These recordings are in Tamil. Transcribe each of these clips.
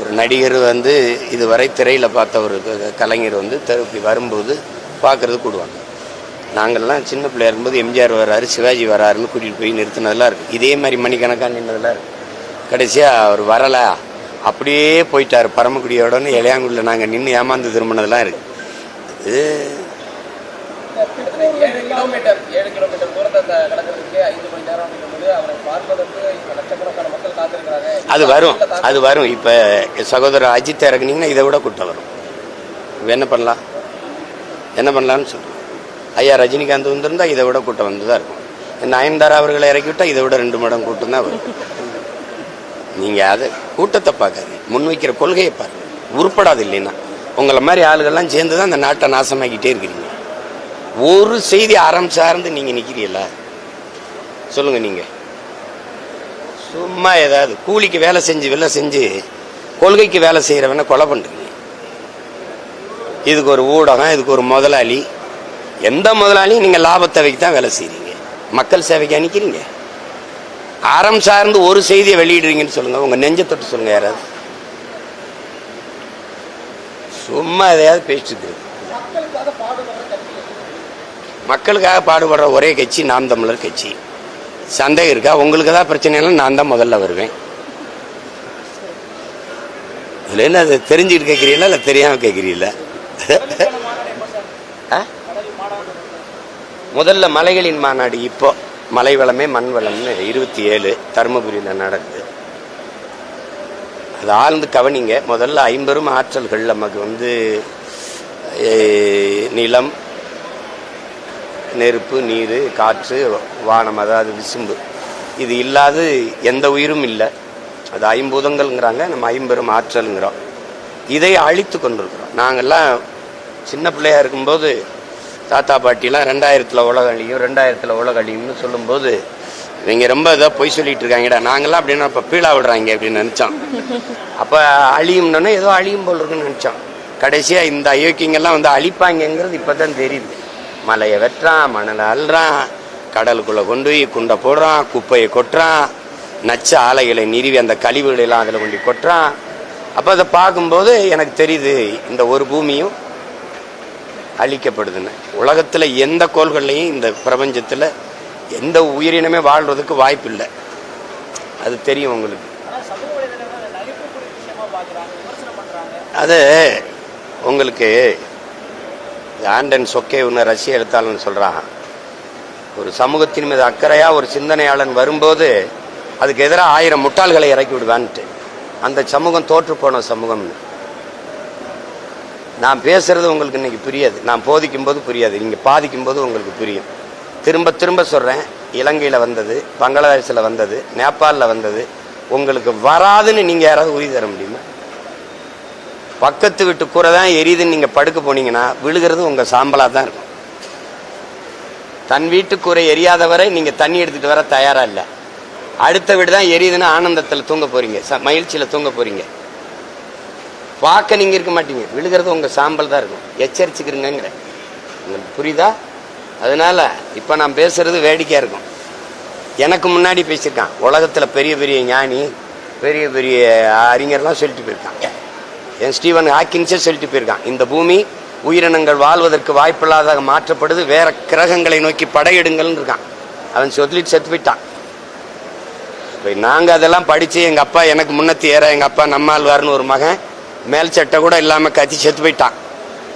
ஒரு நடிகர் வந்து இதுவரை திரையில் பார்த்த ஒரு கலைஞர் வந்து இப்படி வரும்போது பார்க்குறது கூடுவாங்க. நாங்கள்லாம் சின்ன பிள்ளையா இருக்கும்போது எம்ஜிஆர் வராரு சிவாஜி வராருன்னு கூட்டிகிட்டு போய் நிறுத்தினதெல்லாம் இருக்குது இதே மாதிரி மணிக்கணக்காக நின்றதெல்லாம் இருக்குது கடைசியாக அவர் வரலை. அப்படியே போயிட்டார் பரமக்குடியோடன்னு இளையாங்குடியில் நாங்கள் நின்று ஏமாந்து திரும்பினதெல்லாம் இருக்குது இது ஏழு கிலோமீட்டர் ஏழு கிலோமீட்டர் தூரத்தை த- கடக்கிறதுக்கு ஐந்து மணி நேரம் அப்படிங்கும்போது அவரை பார்ப்பதற்கு இப்ப லட்சக்கணக்கான மக்கள் காத்திருக்கிறாங்க. அது வரும். அது வரும். இப்போ சகோதரர் அஜித் இறக்குனீங்கன்னா இதை விட கூட்டம் வரும். இப்ப என்ன பண்ணலாம்? என்ன பண்ணலாம்னு சொல்கிறேன் ஐயா ரஜினிகாந்த் வந்திருந்தா இதை விட கூட்டம் வந்து தான் இருக்கும் நயன்தாரா அவர்களை இறக்கி விட்டா இதை விட ரெண்டு மடம் கூட்டம் தான் வரும். நீங்கள் அதை கூட்டத்தை பார்க்காது. முன்வைக்கிற கொள்கையை பாருங்க. உருப்படாது இல்லைன்னா. உங்களை மாதிரி ஆளுகள்லாம் சேர்ந்து தான் அந்த நாட்டை நாசமாக்கிட்டே இருக்கிறீங்க. ஒரு செய்தி அறம் சார்ந்து நீங்கள் நிற்கிறீங்களா சொல்லுங்கள் நீங்கள் சும்மா ஏதாவது கூலிக்கு வேலை செஞ்சு வேலை செஞ்சு கொள்கைக்கு வேலை செய்கிறவனை கொலை பண்ணுறீங்க இதுக்கு ஒரு ஊடகம் இதுக்கு ஒரு முதலாளி. எந்த முதலாளியும் நீங்கள் லாபத்தை வைக்க தான் வேலை செய்கிறீங்க மக்கள் சேவைக்கு அனுக்கிறீங்க அறம் சார்ந்து ஒரு செய்தியை வெளியிடுறீங்கன்னு சொல்லுங்க. உங்க நெஞ்ச தொட்டு சொல்லுங்க யாராவது. சும்மா எதையாவது பேசிட்டு இருக்கு. மக்களுக்காக பாடுபடுற ஒரே கட்சி நாம் தமிழர் கட்சி. சந்தேகம் இருக்கா? உங்களுக்கு தான் பிரச்சனைனா நான் தான் முதல்ல வருவேன். இதுல என்ன அது தெரிஞ்சுக்கிட்டு கேட்குறீங்களா இல்லை தெரியாமல் கேட்குறீங்களா? ஆ? முதல்ல மலைகளின் மாநாடு இப்போ மலை வளமே மண் வளம்னு இருபத்தி ஏழு தருமபுரியில் நடக்குது. அது ஆழ்ந்து கவனிங்க. முதல்ல ஐம்பெரும் ஆற்றல்கள் நமக்கு வந்து நிலம் நெருப்பு நீர் காற்று வானம் அதாவது விசும்பு. இது இல்லாது எந்த உயிரும் இல்லை. அது ஐம்பூதங்கள்ங்கிறாங்க நம்ம ஐம்பெரும் ஆற்றல்ங்கிறோம். இதை அழித்து கொண்டிருக்கிறோம். நாங்கள்லாம் சின்ன பிள்ளையா இருக்கும்போது தாத்தா பாட்டிலாம் ரெண்டாயிரத்தில் உலக அழியும் ரெண்டாயிரத்தில் உலக அழியும்னு சொல்லும்போது இவங்க ரொம்ப இதாக பொய் சொல்லிட்டு இருக்காங்கடா. நாங்கள்லாம் அப்படின்னா இப்போ பீழா விடுறாங்க அப்படின்னு நினச்சோம். அப்போ அழியும்னோன்னே ஏதோ அழியும் போல் இருக்குன்னு நினச்சோம். கடைசியாக இந்த அயோக்கியங்கள்லாம் வந்து அழிப்பாங்கங்கிறது இப்போ தான் தெரியுது. மலையை வெட்டுறான் மணலை அள்ளுறான் கடலுக்குள்ளே கொண்டு போய் குண்டை போடுறான் குப்பையை கொட்டுறான் நச்ச ஆலைகளை நிறுவி அந்த கழிவுகளை எல்லாம் அதில் கொண்டு கொட்டுறான் அப்போ அதை பார்க்கும்போது எனக்கு தெரியுது இந்த ஒரு பூமியும் அழிக்கப்படுதுன்னு. உலகத்தில் எந்த கோள்கள்லையும் இந்த பிரபஞ்சத்தில் எந்த உயிரினமே வாழ்றதுக்கு வாய்ப்பு இல்லை அது தெரியும் உங்களுக்கு. அது உங்களுக்கு ஆண்டன் சொக்கே ஒன்று ரஷ்ய எழுத்தாளன் சொல்கிறான் ஒரு சமூகத்தின் மீது அக்கறையாக ஒரு சிந்தனையாளன் வரும்போது அதுக்கு எதிராக ஆயிரம் முட்டாள்களை இறக்கி விடுவான்ட்டு. அந்த சமூகம் தோற்றுப்போன சமூகம்னு. நான் பேசுறது உங்களுக்கு இன்னைக்கு புரியாது. நான் போதிக்கும் போது புரியாது. நீங்கள் பாதிக்கும் போது உங்களுக்கு புரியும். திரும்ப திரும்ப சொல்கிறேன் இலங்கையில் வந்தது பங்களாதேஷில் வந்தது நேபாளில் வந்தது. உங்களுக்கு வராதுன்னு நீங்கள் யாராவது உறுதி தர முடியுமா? பக்கத்து வீட்டு கூரை தான் எரியுதுன்னு நீங்கள் படுக்க போனீங்கன்னா விழுகிறது உங்கள் சாம்பலாக தான் இருக்கும். தன் வீட்டு கூரை எரியாத வரை நீங்கள் தண்ணி எடுத்துகிட்டு வர தயாராக இல்லை. அடுத்த வீடு தான் எரியுதுன்னு ஆனந்தத்தில் தூங்க போகிறீங்க ச மகிழ்ச்சியில் தூங்க போகிறீங்க பார்க்க நீங்கள் இருக்க மாட்டீங்க. விழுகிறது உங்கள் சாம்பல் தான் இருக்கும். எச்சரிச்சுக்கிறீங்கிற உங்களுக்கு புரியுதா? அதனால இப்போ நான் பேசுகிறது வேடிக்கையாக இருக்கும். எனக்கு முன்னாடி பேசியிருக்கான். உலகத்தில் பெரிய பெரிய ஞானி பெரிய பெரிய அறிஞர்லாம் சொல்லிட்டு போயிருக்கான். என் ஸ்டீவன் ஹாக்கின்ஸே சொல்லிட்டு போயிருக்கான். இந்த பூமி உயிரினங்கள் வாழ்வதற்கு வாய்ப்பில்லாத மாற்றப்படுது வேற கிரகங்களை நோக்கி படையெடுங்கள்னு இருக்கான். அவன் சொல்லிட்டு செத்து போயிட்டான். இப்போ நாங்கள் அதெல்லாம் படித்து எங்கள் அப்பா எனக்கு முன்னத்தி ஏற எங்கள் அப்பா நம்மாழ்வார்னு ஒரு மகன் மேல் சட்டை கூட இல்லாமல் கத்தி செத்து போயிட்டான்.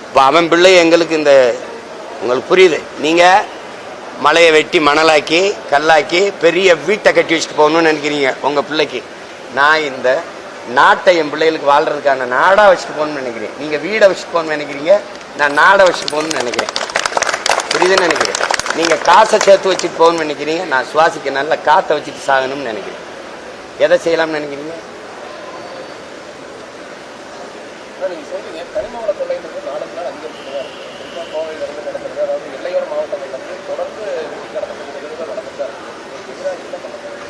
இப்போ அவன் பிள்ளை எங்களுக்கு இந்த உங்களுக்கு புரியுது. நீங்கள் மலையை வெட்டி மணலாக்கி கல்லாக்கி பெரிய வீட்டை கட்டி வச்சுட்டு போகணும்னு நினைக்கிறீங்க உங்கள் பிள்ளைக்கு. நான் இந்த நாட்டை என் பிள்ளைகளுக்கு வாழ்றதுக்கான நாடாக வச்சுட்டு போகணும்னு நினைக்கிறேன். நீங்கள் வீடை வச்சுட்டு போகணும்னு நினைக்கிறீங்க? நான் நாடை வச்சுட்டு போகணும்னு நினைக்கிறேன். புரியுதுன்னு நினைக்கிறேன். நீங்கள் காசை சேர்த்து வச்சுட்டு போகணும்னு நினைக்கிறீங்க? நான் சுவாசிக்க நல்ல காற்றை வச்சுட்டு சாகணும்னு நினைக்கிறேன். எதை செய்யலாம்னு நினைக்கிறீங்க ஆனா நீங்க சொல்றீங்க கனிம வள தொல்லைன்றது நாளுக்கு நாள் அதிகரிச்சுட்டு தான் இருக்கு குறிப்பா கோவையில இருந்து நடக்கிறது அதாவது எல்லையோர மாவட்டங்கள்ல இருந்து தொடர்ந்து வெட்டி கடத்தக்கூடிய நிகழ்வுகள் நடந்துட்டு தான் இருக்கு எதிராக என்ன பண்ண போறீங்க?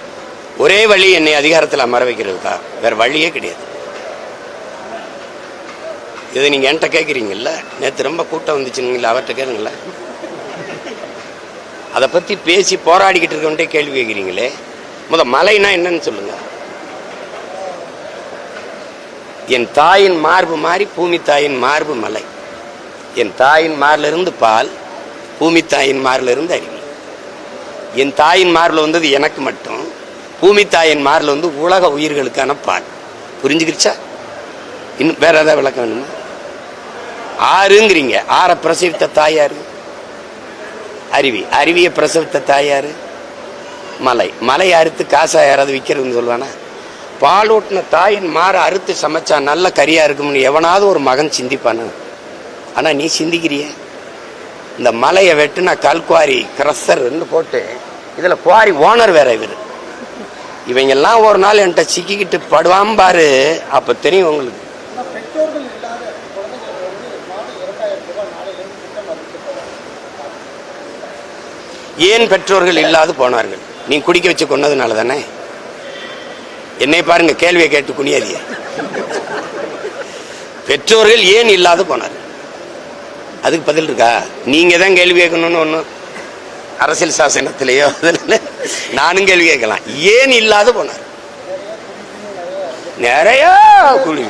ஒரே வழி என்னை அதிகாரத்தில் அமர வைக்கிறது தான். வேற வழியே கிடையாது. இதை நீங்கள் என்கிட்ட கேட்குறீங்கல்ல நேற்று ரொம்ப கூட்டம் வந்துச்சுங்களா அவர்கிட்ட கேளுங்களேன் அதை பற்றி பேசி போராடிக்கிட்டு இருக்கவன்ட்டே கேள்வி கேட்குறீங்களே முத மலைனா என்னன்னு சொல்லுங்க. என் தாயின் மார்பு மாறி பூமி தாயின் மார்பு மலை. என் தாயின் மார்லிருந்து பால் பூமி தாயின் மார்லிருந்து அருவி. என் தாயின் மார்பில் வந்தது எனக்கு மட்டும். பூமி தாயின் வந்து உலக உயிர்களுக்கான பால் புரிஞ்சுக்கிடுச்சா இன்னும் வேற ஏதாவது விளக்கம் வேணுமா? ஆறுங்கிறீங்க. ஆறை பிரசவித்த தாயார் அருவி. அருவியை பிரசவித்த தாயார் மலை. மலை அறுத்து காசா யாராவது விற்கிறதுன்னு சொல்லுவானா? பாலூட்டின தாயின் மாற அறுத்து சமைச்சா நல்ல கறியா இருக்கும்னு எவனாவது ஒரு மகன் சிந்திப்பானா? ஆனால் நீ சிந்திக்கிறிய? இந்த மலையை வெட்டுனா கல்குவாரி கிரஸ்ஸர்ன்னு போட்டு இதில் குவாரி ஓனர் வேற இவர். இவங்க எல்லாம் ஒரு நாள் என்கிட்ட சிக்கிக்கிட்டு படுவான் பாரு. அப்ப தெரியும் உங்களுக்கு. ஏன் பெற்றோர்கள் இல்லாது போனார்கள்? நீ குடிக்க வச்சு கொன்னதுனால தானே? என்னை பாருங்க கேள்வியை கேட்டு குனியாதிய பெற்றோர்கள் ஏன் இல்லாது போனார் அதுக்கு பதில் இருக்கா? நீங்க தான் கேள்வி கேட்கணும்னு ஒன்றும் அரசியல் சாசனத்திலேயோ நானும் கேள்வி கேட்கலாம். ஏன் இல்லாத போனார்? நிறைய குடி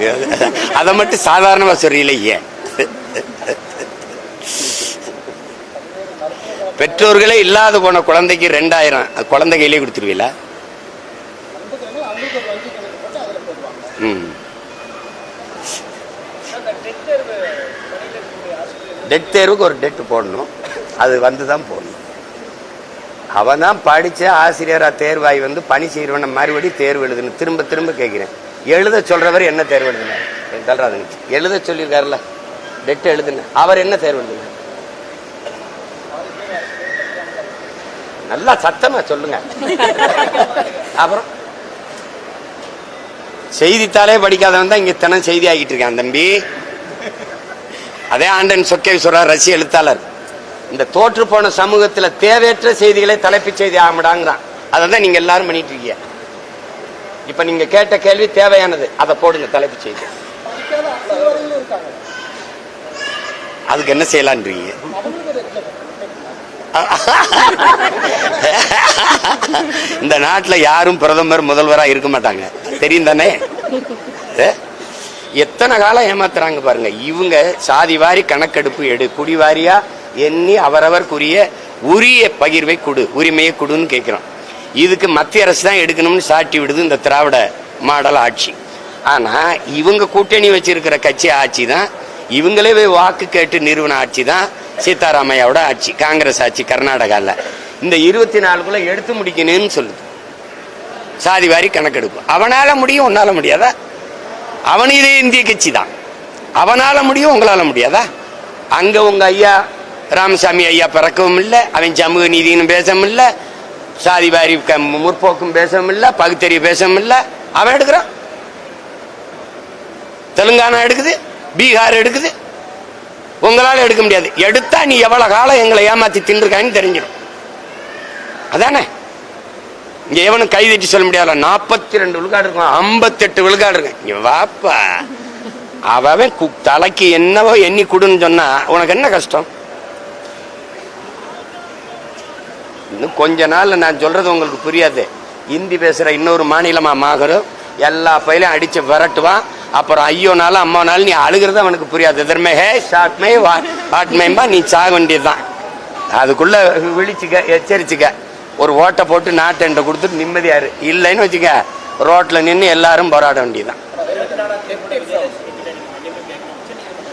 அதை மட்டும் சாதாரணமா சொல்றீங்களே ஏன்? பெற்றோர்களே இல்லாத போன குழந்தைக்கு ரெண்டாயிரம் குழந்தை கையிலே கொடுத்துருவீங்களா? டெத் டெட் தேர்வுக்கு ஒரு டெட் போடணும். அது வந்து தான் போடணும். அவன் தான் படித்த ஆசிரியராக தேர்வாகி வந்து பணி செய்கிறவன மறுபடியும் தேர்வு எழுதுன்னு திரும்ப திரும்ப கேட்குறேன். எழுத சொல்கிறவர் என்ன தேர்வு எழுதுனார்? தல்றாதுங்க எழுத சொல்லியிருக்காருல்ல. டெட் எழுதுன அவர் என்ன தேர்வு எழுதுனார்? நல்லா சத்தமா சொல்லுங்க. அப்புறம்? செய்தித்தாளே படிக்காதவன் தான் இங்க தினம் செய்தி ஆகிட்டு இருக்கான் தம்பி. அதே ஆண்டன் சொக்கேஸ்வரர் ரஷ்ய எழுத்தாளர். இந்த தோற்று போன சமூகத்துல தேவையற்ற செய்திகளை தலைப்புச் செய்தி ஆகமிடாங்கிறான். அதை தான் நீங்க எல்லாரும் பண்ணிட்டு இருக்கீங்க. இப்ப நீங்க கேட்ட கேள்வி தேவையானது. அதை போடுங்க தலைப்புச் செய்தி. அதுக்கு என்ன செய்யலான்றீங்க? இந்த நாட்டுல யாரும் பிரதமர் முதல்வரா இருக்க மாட்டாங்க. தெரியும் தானே? எத்தனை காலம் ஏமாத்துறாங்க பாருங்க. இவங்க சாதி வாரி கணக்கெடுப்பு எடு குடி வாரியா எண்ணி அவரவர்க்குரிய உரிய பகிர்வை கொடு உரிமையை கொடுன்னு கேட்குறோம். இதுக்கு மத்திய அரசு தான் எடுக்கணும்னு சாட்டி விடுது இந்த திராவிட மாடல் ஆட்சி. ஆனால் இவங்க கூட்டணி வச்சிருக்கிற கட்சி ஆட்சி தான் இவங்களே போய் வாக்கு கேட்டு நிறுவன ஆட்சி தான் சீதாராமையாவோட ஆட்சி காங்கிரஸ் ஆட்சி கர்நாடகாவில் இந்த இருபத்தி நாலுக்குள்ளே எடுத்து முடிக்கணும்னு சொல்லுது. சாதி வாரி கணக்கெடுப்பு. அவனால் முடியும் உன்னால் முடியாதா? அவன் இதே இந்திய கட்சி தான். அவனால் முடியும் உங்களால் முடியாதா? அங்கே உங்க ஐயா ராமசாமி ஐயா பிறக்கவும் இல்லை அவன் சமூக நீதினு பேசவும் இல்லை சாதி வாரி க- முற்போக்கும் பேசவும் இல்லை பகுத்தறிவு பேசவும் இல்லை. அவன் எடுக்கிறான். தெலுங்கானா எடுக்குது பீகார் எடுக்குது. உங்களால் எடுக்க முடியாது. எடுத்தா நீ எவ்வளோ காலம் எங்களை ஏமாத்தி தின்றுக்கான்னு தெரிஞ்சிடும். அதானே? இங்கே எவனும் கைதட்டி சொல்ல முடியாது நாற்பத்தி ரெண்டு விழுக்காடு இருக்கும் ஐம்பத்தெட்டு விழுக்காடு இருக்கும் வாப்பா. அவன் தலைக்கு என்னவோ எண்ணி கொடுன்னு சொன்னா உனக்கு என்ன கஷ்டம்? இன்னும் கொஞ்ச நாளில் நான் சொல்கிறது உங்களுக்கு புரியாது. ஹிந்தி பேசுகிற இன்னொரு மாநிலமாக மாகரும் எல்லா பயிலையும் அடித்து விரட்டுவான். அப்புறம் ஐயோனாலும் அம்மானாலும் நீ அழுகிறது அவனுக்கு புரியாது. எதிர்மே ஹே வா வாட்மேம்பா நீ சாக வேண்டியதுதான். அதுக்குள்ளே விழிச்சுக்க எச்சரிச்சுக்க. ஒரு ஓட்டை போட்டு நாட்டை கொடுத்துட்டு நிம்மதியாரு இல்லைன்னு வச்சுக்க ரோட்டில் நின்று எல்லாரும் போராட வேண்டியதுதான்.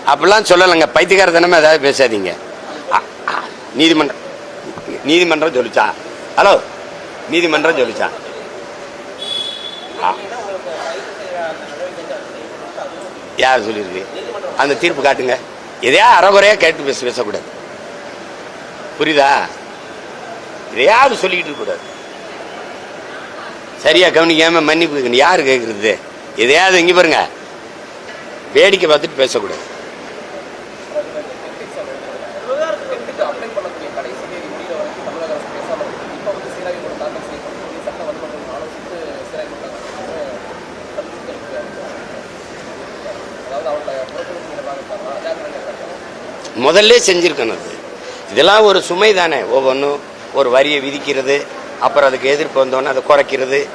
அப்படிலாம் சொல்லலைங்க. பைத்தியக்காரத்தனமே ஏதாவது பேசாதீங்க. அ, நீதிமன்றம் நீதிமன்றம் சொல்லிச்சா? ஹலோ நீதிமன்றம் சொல்லிச்சா? ஆ. யார் சொல்லியிருக்கு அந்த தீர்ப்பு காட்டுங்க. எதையா அறகுறையா கேட்டு பேச பேசக்கூடாது. புரியுதா? எதையாவது சொல்லிக்கிட்டு இருக்கக்கூடாது. சரியா கவனிக்காம மன்னிப்பு யார் யாரு எதையாவது இங்க பாருங்க. வேடிக்கை பார்த்துட்டு பேசக்கூடாது. முதல்ல செஞ்சுருக்கணும் அது. இதெல்லாம் ஒரு சுமை தானே. ஒவ்வொன்றும் ஒரு வரியை விதிக்கிறது அப்புறம் அதுக்கு எதிர்ப்பு வந்தோன்னே அதை குறைக்கிறது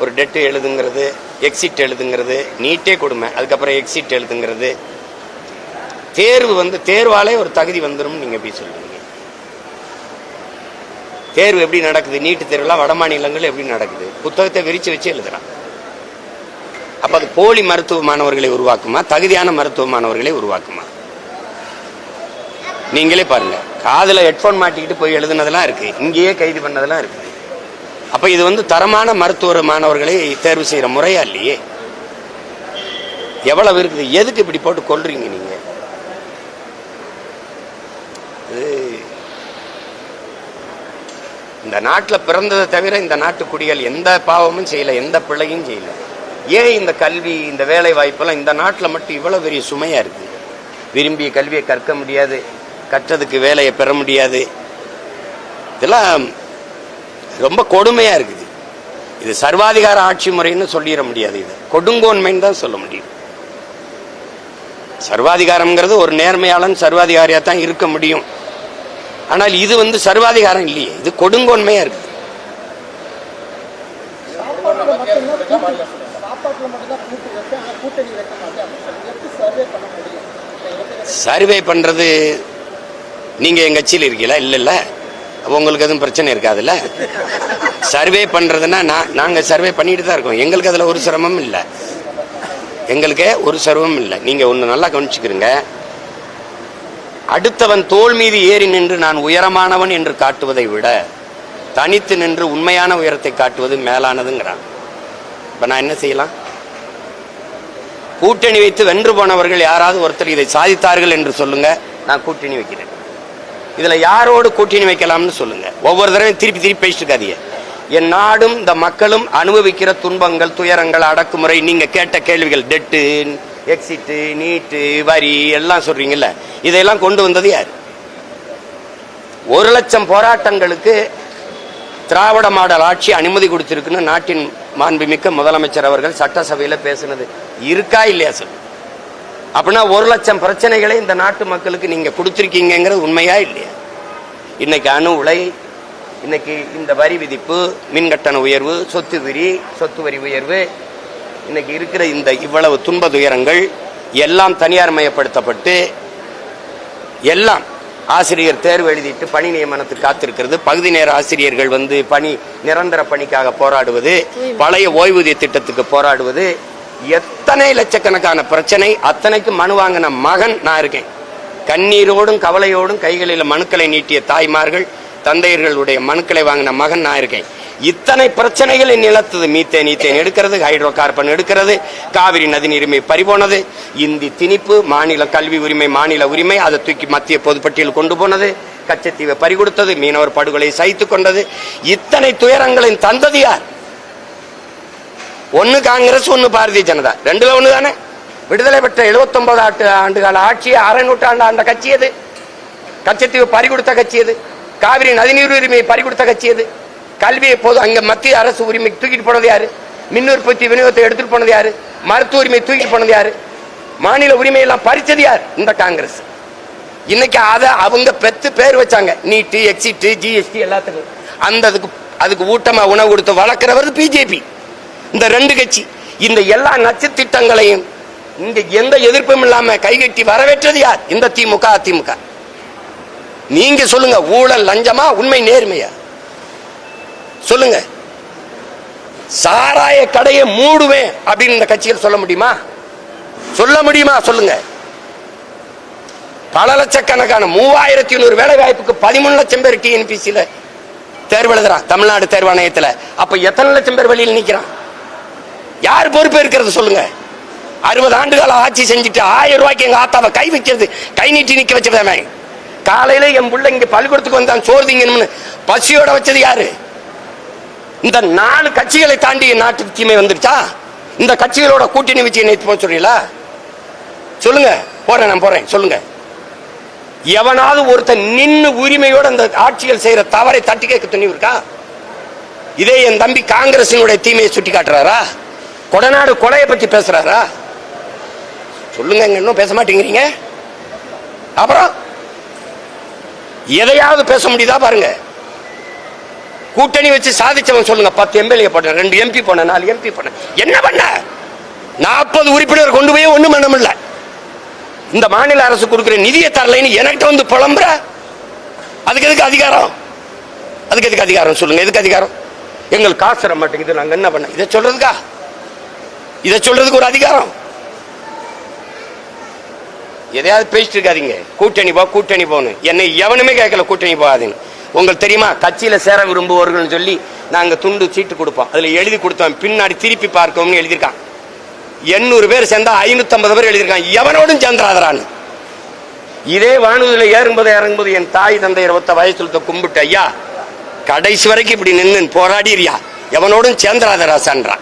ஒரு டெட்டு எழுதுங்கிறது எக்ஸிட் எழுதுங்கிறது நீட்டே கொடுமை அதுக்கப்புறம் எக்ஸிட் எழுதுங்கிறது. தேர்வு வந்து தேர்வாலே ஒரு தகுதி வந்துடும் நீங்க எப்படி சொல்லுவீங்க. தேர்வு எப்படி நடக்குது? நீட்டு தேர்வுலாம் வட மாநிலங்கள் எப்படி நடக்குது? புத்தகத்தை விரித்து வச்சு எழுதுறான். அப்போ அது போலி மருத்துவ மாணவர்களை உருவாக்குமா? தகுதியான மருத்துவ மாணவர்களை உருவாக்குமா? நீங்களே பாருங்க. காதில் ஹெட்ஃபோன் மாட்டிக்கிட்டு போய் எழுதுனதெல்லாம் இருக்கு. இங்கேயே கைது பண்ணதெல்லாம் இருக்குது அப்ப இது வந்து தரமான மருத்துவ மாணவர்களை தேர்வு செய்யற முறையா இல்லையே? எவ்வளவு இருக்குது? எதுக்கு இப்படி போட்டு கொல்றீங்க நீங்க? இந்த நாட்டில் பிறந்ததை தவிர இந்த நாட்டு குடிகள் எந்த பாவமும் செய்யல எந்த பிள்ளையும் செய்யல. ஏன் இந்த கல்வி இந்த வேலை வாய்ப்பெல்லாம் இந்த நாட்டில் மட்டும் இவ்வளவு பெரிய சுமையா இருக்கு? விரும்பிய கல்வியை கற்க முடியாது. கற்றதுக்கு வேலையை பெற முடியாது. இதெல்லாம் ரொம்ப கொடுமையா இருக்குது. இது சர்வாதிகார ஆட்சி முறைன்னு சொல்லிட முடியாது இது. கொடுங்கோன்மைன்னு தான் சொல்ல முடியும். சர்வாதிகாரம்ங்கிறது ஒரு நேர்மையாளன் சர்வாதிகாரியா தான் இருக்க முடியும். ஆனால் இது வந்து சர்வாதிகாரம் இல்லையே. இது கொடுங்கோன்மையா இருக்குது. சர்வே பண்ண நீங்கள் எங்கள் நீங்க எங்க கட்சியில் இருக்கீங்களா? இல்ல இல்ல. அப்ப உங்களுக்கு எதுவும் பிரச்சனை இருக்காதுல்ல? சர்வே பண்றதுன்னா நான் நாங்க சர்வே பண்ணிட்டு தான் இருக்கோம். எங்களுக்கு அதுல ஒரு சிரமம் இல்ல. எங்களுக்கு ஒரு சிரமம் இல்லை. நீங்க ஒண்ணு நல்லா கவனிச்சுக்கிறீங்க. அடுத்தவன் தோள் மீது ஏறி நின்று நான் உயரமானவன் என்று காட்டுவதை விட தனித்து நின்று உண்மையான உயரத்தை காட்டுவது மேலானதுங்கிறான் இப்ப நான் என்ன செய்யலாம்? கூட்டணி வைத்து வென்று போனவர்கள் யாராவது ஒருத்தர் இதை சாதித்தார்கள் என்று சொல்லுங்க. நான் கூட்டணி வைக்கிறேன். இதில் யாரோடு கூட்டணி வைக்கலாம்னு சொல்லுங்கள் ஒவ்வொரு தடவையும் திருப்பி திருப்பி பேசிட்டு இருக்காதீங்க என் நாடும் இந்த மக்களும் அனுபவிக்கிற துன்பங்கள் துயரங்கள் அடக்குமுறை நீங்கள் கேட்ட கேள்விகள் டெட்டு எக்ஸிட்டு நீட்டு வரி எல்லாம் சொல்றீங்கல்ல இதையெல்லாம் கொண்டு வந்தது யார்? ஒரு லட்சம் போராட்டங்களுக்கு திராவிட மாடல் ஆட்சி அனுமதி கொடுத்திருக்குன்னு நாட்டின் மாண்புமிக்க முதலமைச்சர் அவர்கள் சட்டசபையில் பேசுனது இருக்கா இல்லையா சொல்லு அப்படின்னா ஒரு லட்சம் பிரச்சனைகளை இந்த நாட்டு மக்களுக்கு நீங்க கொடுத்துருக்கீங்கிறது உண்மையா இல்லையா? இன்னைக்கு அணு உலை இன்னைக்கு இந்த வரி விதிப்பு மின் கட்டண உயர்வு சொத்து வரி சொத்து வரி உயர்வு இன்னைக்கு இருக்கிற இந்த இவ்வளவு துன்ப துயரங்கள் எல்லாம் தனியார் மயப்படுத்தப்பட்டு எல்லாம் ஆசிரியர் தேர்வு எழுதிட்டு பணி நியமனத்துக்கு காத்திருக்கிறது. பகுதி நேர ஆசிரியர்கள் வந்து பணி நிரந்தர பணிக்காக போராடுவது பழைய ஓய்வூதிய திட்டத்துக்கு போராடுவது எத்தனை லட்சக்கணக்கான பிரச்சனை அத்தனைக்கு மனு வாங்கின மகன் நான் இருக்கேன். கண்ணீரோடும் கவலையோடும் கைகளில் மனுக்களை நீட்டிய தாய்மார்கள் தந்தையர்களுடைய மனுக்களை வாங்கின மகன் நான் இருக்கேன். இத்தனை பிரச்சனைகளை நிலத்தது மீத்தேன் ஈத்தேன் எடுக்கிறது ஹைட்ரோ கார்பன் எடுக்கிறது காவிரி நதி நீரிமை பறிபோனது இந்தி திணிப்பு மாநில கல்வி உரிமை மாநில உரிமை அதை தூக்கி மத்திய பொதுப்பட்டியல் கொண்டு போனது கச்சத்தீவை பறிகொடுத்தது மீனவர் படுகொலை சகித்துக் கொண்டது. இத்தனை துயரங்களின் தந்தது யார்? ஒன்னு காங்கிரஸ் ஒன்னு பாரதிய ஜனதா. ரெண்டுல ஒன்று தானே விடுதலை பெற்ற 79 ஆண்டு ஆண்டுகால ஆட்சியை அரை நூற்றாண்டு ஆண்ட கட்சி எது? கச்சத்தீவு பறிகொடுத்த கட்சி எது? காவிரி நதிநீர் உரிமையை பறிகொடுத்த கட்சி எது? கல்வியை போது அங்க மத்திய அரசு உரிமை தூக்கிட்டு போனது யாரு? மின் உற்பத்தி விநியோகத்தை எடுத்துட்டு போனது யாரு? மருத்துவ உரிமை தூக்கிட்டு போனது யாரு? மாநில உரிமை எல்லாம் பறிச்சது யார்? இந்த காங்கிரஸ். இன்னைக்கு அதை அவங்க பெத்து பேர் வச்சாங்க. நீட்டு எக்ஸிட்டு ஜிஎஸ்டி எல்லாத்துக்கும். அந்த அதுக்கு அதுக்கு ஊட்டமா உணவு கொடுத்து வளர்க்கிறவர் பிஜேபி. இந்த ரெண்டு கட்சி இந்த எல்லா நச்சு திட்டங்களையும் இங்க எந்த எதிர்ப்பும் இல்லாம கைகட்டி வரவேற்றது யார்? இந்த திமுக அதிமுக. நீங்க சொல்லுங்க ஊழல் லஞ்சமா உண்மை நேர்மையா? சொல்லுங்க. சாராய கடையை மூடுவேன் அப்படின்னு இந்த கட்சிகள் சொல்ல முடியுமா? சொல்ல முடியுமா? சொல்லுங்க. பல லட்சக்கணக்கான மூவாயிரத்தி நூறு வேலை வாய்ப்புக்கு பதிமூணு லட்சம் பேர் டிஎன்பிசியில தேர்வு எழுதுறான் தமிழ்நாடு தேர்வாணையத்துல. அப்ப எத்தனை லட்சம் பேர் வெளியில் நிக்கிறான்? யார் பொறுப்பு இருக்கிறது சொல்லுங்க? அறுபது ஆண்டுகால ஆட்சி செஞ்சுட்டு ஆயிரம் ரூபாய்க்கு எங்க ஆத்தாவை கை வைக்கிறது கை நீட்டி நிக்க வச்சதானே காலையில என் பிள்ளை இங்க பள்ளிக்கூடத்துக்கு வந்தான் சோறு திங்கணும்னு. பசியோட வச்சது யாரு? இந்த நாலு கட்சிகளை தாண்டி நாட்டுக்கு தீமை வந்துருச்சா இந்த கட்சிகளோட கூட்டணி வச்சு நேற்று போக சொல்றீங்களா? சொல்லுங்க போறேன் நான் போறேன் சொல்லுங்க. எவனாவது ஒருத்தன் நின்று உரிமையோட அந்த ஆட்சிகள் செய்யற தவறை தட்டி கேட்க துணிவு இருக்கா? இதே என் தம்பி காங்கிரசினுடைய தீமையை சுட்டி காட்டுறாரா கொடநாடு கொலையை பத்தி பேசுறாரா? சொல்லுங்க இன்னும் பேச மாட்டேங்கிறீங்க. அப்புறம் எதையாவது பேச முடியுதா பாருங்க. கூட்டணி வச்சு சாதிச்சவன் சொல்லுங்க பத்து எம்எல்ஏ போட்டேன் ரெண்டு எம்பி போனேன் நாலு எம்பி போனேன். என்ன பண்ண? நாற்பது உறுப்பினர் கொண்டு போய் ஒண்ணும் பண்ண முடியல. இந்த மாநில அரசு கொடுக்குற நிதியை தரலைன்னு என்கிட்ட வந்து புலம்புற? அதுக்கு எதுக்கு அதிகாரம்? அதுக்கு எதுக்கு அதிகாரம் சொல்லுங்க எதுக்கு அதிகாரம்? எங்களுக்கு காசு தர மாட்டேங்குது நாங்க என்ன பண்ண? இதை சொல்றதுக்கா? இதை சொல்றதுக்கு ஒரு அதிகாரம். எதையாவது பேசிட்டு இருக்காதீங்க கூட்டணி போ கூட்டணி போன்னு. என்னை எவனுமே கேட்கல கூட்டணி போகாதீங்க உங்களுக்கு தெரியுமா? கட்சியில சேர விரும்புவோர்கள்னு சொல்லி நாங்க துண்டு சீட்டு கொடுப்போம். அதுல எழுதி கொடுத்தோம் பின்னாடி திருப்பி பார்க்கணும்னு எழுதியிருக்கான். எண்ணூறு பேர் சேர்ந்தா ஐநூற்றம்பது பேர் எழுதியிருக்கான். எவனோடும் சேர்ந்துராதரான்னு இதே வானூதியில் ஏறும்போது இறங்கும்போது என் தாய் தந்தை இருபத்த வயசுல கும்பிட்டு ஐயா கடைசி வரைக்கும் இப்படி நின்று போராடிறியா? எவனோடும் சேர்ந்துராதராசான்றான்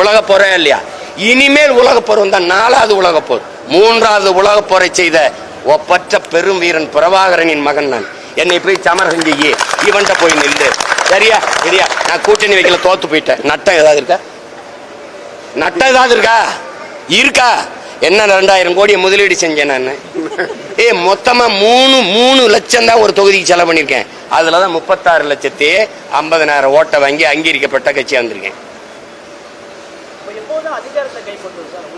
உலக போரா இல்லையா? இனிமேல் உலக போர் வந்தா நாலாவது உலக போர் மூன்றாவது உலக போரை செய்த ஒப்பற்ற பெரும் வீரன் பிரபாகரனின் மகன் நான். என்னை போய் சமர் செஞ்சு இவன்ட்ட போய் நில்லு. சரியா? சரியா? நான் கூட்டணி வைக்கல தோத்து போயிட்டேன். நட்டம் ஏதாவது இருக்கா? நட்டம் ஏதாவது இருக்கா? இருக்கா? என்ன ரெண்டாயிரம் கோடியை முதலீடு செஞ்சேன் நான். ஏ மொத்தமா மூணு மூணு லட்சம் தான் ஒரு தொகுதிக்கு செலவு பண்ணியிருக்கேன். அதுல தான் முப்பத்தாறு லட்சத்தி ஐம்பதனாயிரம் ஓட்டை வாங்கி அங்கீகரிக்கப்பட்ட கட்சியாக வந்திருக்கேன் இப்போ எப்போதும் அதிகாரத்தை கைப்பற்றுவது சார்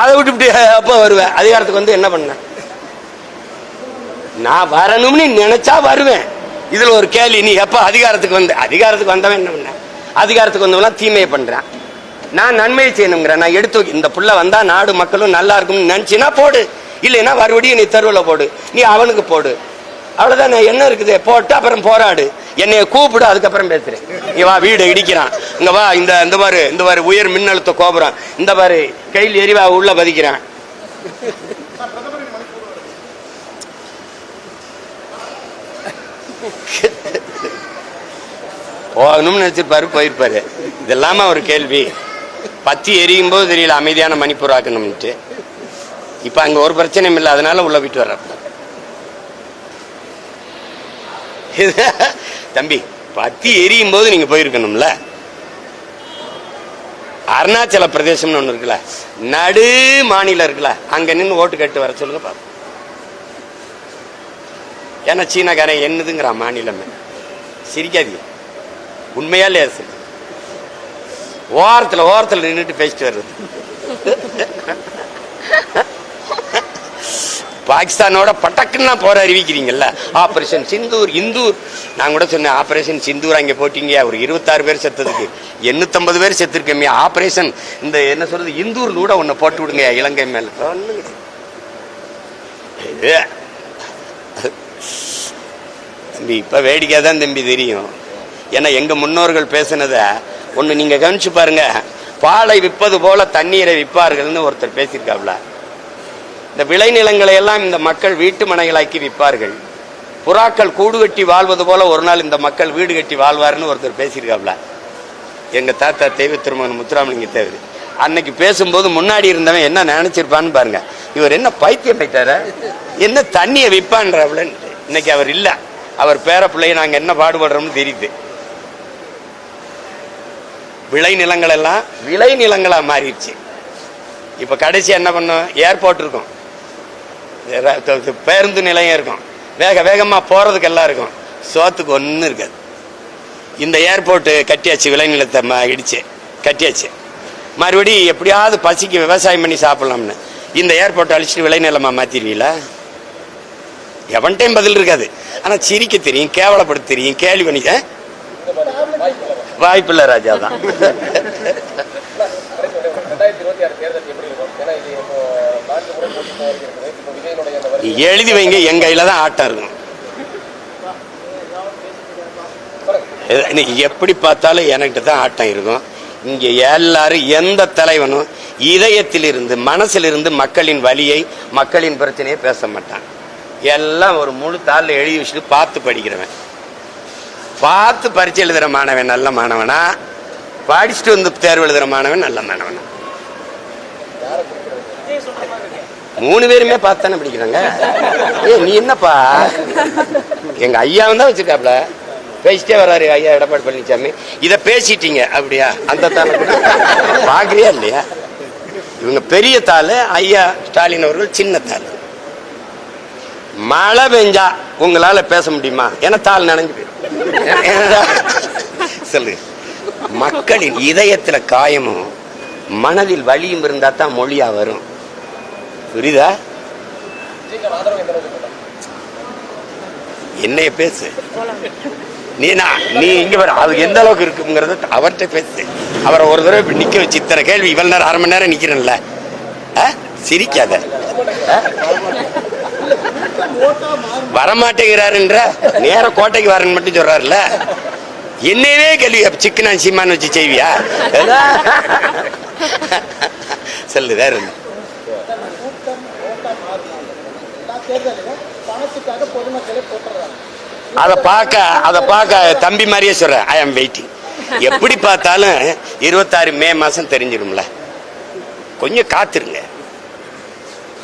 அதை விட்டுவிட்டு அப்போ வருவேன். அதிகாரத்துக்கு வந்து என்ன பண்ண நான் வரணும்னு நினைச்சா வருவேன். இதுல ஒரு கேள்வி நீ எப்ப அதிகாரத்துக்கு வந்த அதிகாரத்துக்கு வந்தவன் என்ன பண்ண? அதிகாரத்துக்கு வந்தவெல்லாம் தீமையை பண்றான். நான் நன்மையை செய்யணுங்கிறேன் நான் எடுத்து இந்த புள்ள வந்தா நாடு மக்களும் நல்லா இருக்கும்னு நினைச்சினா போடு. இல்லைன்னா மறுபடியும் நீ தெருவில் போடு. நீ அவனுக்கு போடு. அவ்வளோதான் நான் என்ன இருக்குது? போட்டு அப்புறம் போராடு. என்னைய கூப்பிடு அதுக்கப்புறம் பேசுறேன். இங்க வா வீடு இடிக்கிறான். இங்க வா இந்த இந்த பாரு இந்த பாரு உயர் மின்னழுத்த கோபுரம். இந்த பாரு கையில் எரிவா உள்ள பதிக்கிறான். போகணும்னு நினைச்சிருப்பாரு போயிருப்பாரு. இதெல்லாம ஒரு கேள்வி. பத்தி எரியும் போது தெரியல அமைதியான மணிப்பூராக்கணும்னுட்டு இப்ப அங்க ஒரு பிரச்சனையும் இல்லை அதனால உள்ள விட்டு வர்ற தம்பி பத்தி எரியும் போது நீங்க போயிருக்கணும்ல? அருணாச்சல பிரதேசம்னு ஒண்ணு இருக்குல்ல? நடு மாநிலம் இருக்குல்ல? அங்க நின்று ஓட்டு கட்டு வர சொல்லுங்க பாப்போம். ஏன்னா சீனாக்காரன் என்னதுங்கிற மாநிலமே. சிரிக்காதீங்க. உண்மையா இல்லையா சார்? ஓரத்துல ஓரத்துல நின்றுட்டு பேசிட்டு வர்றது. பாகிஸ்தானோட பட்டக்குன்னா போற அறிவிக்கிறீங்கல்ல? ஆபரேஷன் சிந்தூர் இந்தூர் நான் கூட சொன்னேன் ஆபரேஷன் சிந்தூர் அங்கே போட்டீங்க. ஒரு இருபத்தாறு பேர் செத்ததுக்கு. எண்ணூத்தம்பது பேர் செத்துருக்கமே. ஆபரேஷன் இந்த என்ன சொல்றது இந்தூர் கூட ஒன்னு போட்டு விடுங்க இலங்கை மேல. இது. தம்பி இப்ப வேடிக்கை தான் தம்பி தெரியும். ஏன்னா எங்க முன்னோர்கள் பேசினதை ஒன்று நீங்க கவனிச்சு பாருங்க. பாலை விற்பது போல தண்ணீரை விற்பார்கள்னு ஒருத்தர் பேசியிருக்காப்ல. இந்த விளைநிலங்களை எல்லாம் இந்த மக்கள் வீட்டு மனைகளாக்கி விற்பார்கள். புறாக்கள் கூடு கட்டி வாழ்வது போல ஒரு நாள் இந்த மக்கள் வீடு கட்டி வாழ்வார்னு ஒருத்தர் பேசியிருக்காப்ல. எங்க தாத்தா தெய்வ திருமகன் முத்துராமலிங்க தேவர் அன்னைக்கு பேசும்போது முன்னாடி இருந்தவன் என்ன நினைச்சிருப்பான்னு பாருங்க. இவர் என்ன பைத்தியம் போயிட்டாரு என்ன தண்ணியை விற்பான்றவளன்னு இன்னைக்கு அவர் இல்லை. அவர் பேர பிள்ளைய நாங்க என்ன பாடுபடுறோம்னு தெரியுது. விளை நிலங்கள் எல்லாம் விளை நிலங்களாக மாறிடுச்சு. இப்போ கடைசி என்ன பண்ணோம்? ஏர்போர்ட் இருக்கும். பேருந்து நிலையம் இருக்கும். வேக வேகமா போறதுக்கு எல்லாம் இருக்கும். சோத்துக்கு ஒன்றும் இருக்காது. இந்த ஏர்போர்ட் கட்டியாச்சு விளைநிலத்தை ம- இடிச்சு கட்டியாச்சு. மறுபடி எப்படியாவது பசிக்கு விவசாயம் பண்ணி சாப்பிடலாம்னு. இந்த ஏர்போர்ட் அழிச்சிட்டு விளைநிலமா மாத்திருவீங்களா எவன்டையும் பதில் இருக்காது. ஆனா சிரிக்க தெரியும் கேவலப்படுத்த தெரியும் கேள்வி பண்ணி? வாய்ப்பில்லை. ராஜா தான். எழுதி வைங்க எங்க கையில தான் ஆட்டம் இருக்கும் எப்படி பார்த்தாலும் என்கிட்ட தான் ஆட்டம் இருக்கும். இங்கே எல்லாரும் எந்த தலைவனும் இதயத்திலிருந்து மனசிலிருந்து மக்களின் வலியை மக்களின் பிரச்சனையை பேச மாட்டான். எல்லாம் ஒரு முழு தாளில் எழுதி வச்சுட்டு பார்த்து படிக்கிறவன். பார்த்து பரீட்சை எழுதுகிற மாணவன் நல்ல மாணவனா. படிச்சுட்டு வந்து தேர்வு எழுதுற மாணவன் நல்ல மாணவனா. மூணு பேருமே பார்த்து தானே பிடிக்கிறாங்க? ஏ நீ என்னப்பா? எங்க ஐயாவும் தான் வச்சிருக்காப்ல. பேசிட்டே வர்றாரு ஐயா எடப்பாடி பழனிசாமி இதை பேசிட்டீங்க அப்படியா? அந்த தாளை கூட பார்க்குறியா இல்லையா? இவங்க பெரிய தாள் ஐயா ஸ்டாலின் அவர்கள் சின்ன தாள். மழை பெஞ்சா உங்களால பேச முடியுமா? ஏன்னா தாள் நனைஞ்சு போயிடும். சொல்லு. மக்களின் இதயத்துல காயமும் மனதில் வலியும் இருந்தா தான் மொழியா வரும். புரியுதா? என்னைய பேசு. நீ நான் நீ இங்க வர அது எந்த அளவுக்கு இருக்குங்கிறத அவர்கிட்ட பேசு. அவரை ஒரு தடவை இப்படி நிக்க வச்சு இத்தனை கேள்வி இவ்வளவு நேரம் அரை மணி நேரம் நிக்கிறேன்ல. ஆ? சிரிக்காத? வரமாட்டேங்கிறாருன்ற நேர கோட்டைக்கு வரேன்னு மட்டும் சொல்றாருல்ல. என்னவே கேள்வி சிக்கனா சீமான்னு வச்சு செய்வியா? சொல்லு வேற என்ன கூட்டம் ஓட்டா மாறினாங்க எல்லா தேர்தலிலும் பணத்துக்காக பொதுமக்களை போட்டுறாங்க அதை பார்க்க அதை பார்க்க தம்பி மாதிரியே சொல்றேன். ஐ ஆம் வெயிட்டிங் எப்படி பார்த்தாலும் இருபத்தாறு மே மாசம் தெரிஞ்சிடும்ல கொஞ்சம் காத்திருங்க.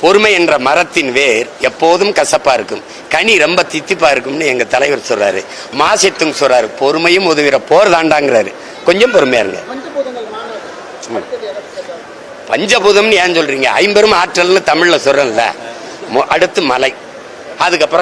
பொறுமை என்ற மரத்தின் வேர் எப்போதும் கசப்பா இருக்கும். கனி ரொம்ப தித்திப்பா இருக்கும்னு எங்க தலைவர் சொல்றாரு. மாசத்தும் சொல்றாரு பொறுமையும் உதவிற போர் தாண்டாங்கிறாரு. கொஞ்சம் பொறுமையா இருங்க. பஞ்சபூதம்னு ஏன் சொல்றீங்க? ஐம்பெரும் ஆற்றல்னு தமிழ்ல சொல்றேன்ல. மொ- அடுத்து மலை. அதுக்கப்புறம்